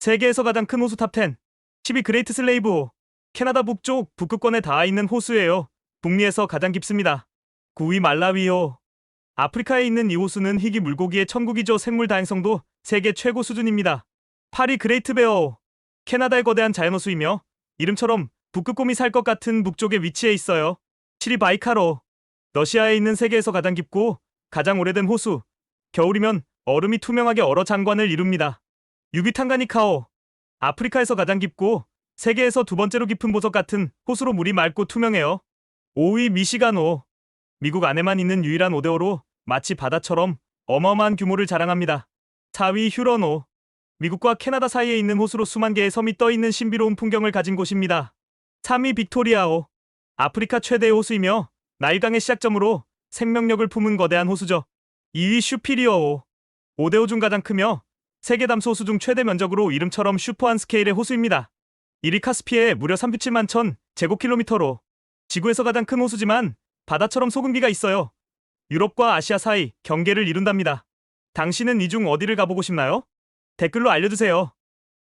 세계에서 가장 큰 호수 탑10 12 그레이트 슬레이브 호 캐나다 북쪽 북극권에 닿아 있는 호수예요. 북미에서 가장 깊습니다. 9위 말라위호 아프리카에 있는 이 호수는 희귀 물고기의 천국이죠. 생물 다양성도 세계 최고 수준입니다. 8위 그레이트 베어 캐나다의 거대한 자연호수이며 이름처럼 북극곰이 살 것 같은 북쪽에 위치해 있어요. 7위 바이카로 러시아에 있는 세계에서 가장 깊고 가장 오래된 호수 겨울이면 얼음이 투명하게 얼어 장관을 이룹니다. 6위 탄가니카호 아프리카에서 가장 깊고 세계에서 두 번째로 깊은 보석 같은 호수로 물이 맑고 투명해요. 5위 미시간호 미국 안에만 있는 유일한 오데오로 마치 바다처럼 어마어마한 규모를 자랑합니다. 4위 휴런호 미국과 캐나다 사이에 있는 호수로 수만 개의 섬이 떠 있는 신비로운 풍경을 가진 곳입니다. 3위 빅토리아호 아프리카 최대의 호수이며 나일강의 시작점으로 생명력을 품은 거대한 호수죠. 2위 슈피리어호 5대 호중 가장 크며 세계 담수 호수 중 최대 면적으로 이름처럼 슈퍼한 스케일의 호수입니다. 1위 카스피해 무려 37만 천 제곱킬로미터로 지구에서 가장 큰 호수지만 바다처럼 소금기가 있어요. 유럽과 아시아 사이 경계를 이룬답니다. 당신은 이 중 어디를 가보고 싶나요? 댓글로 알려주세요.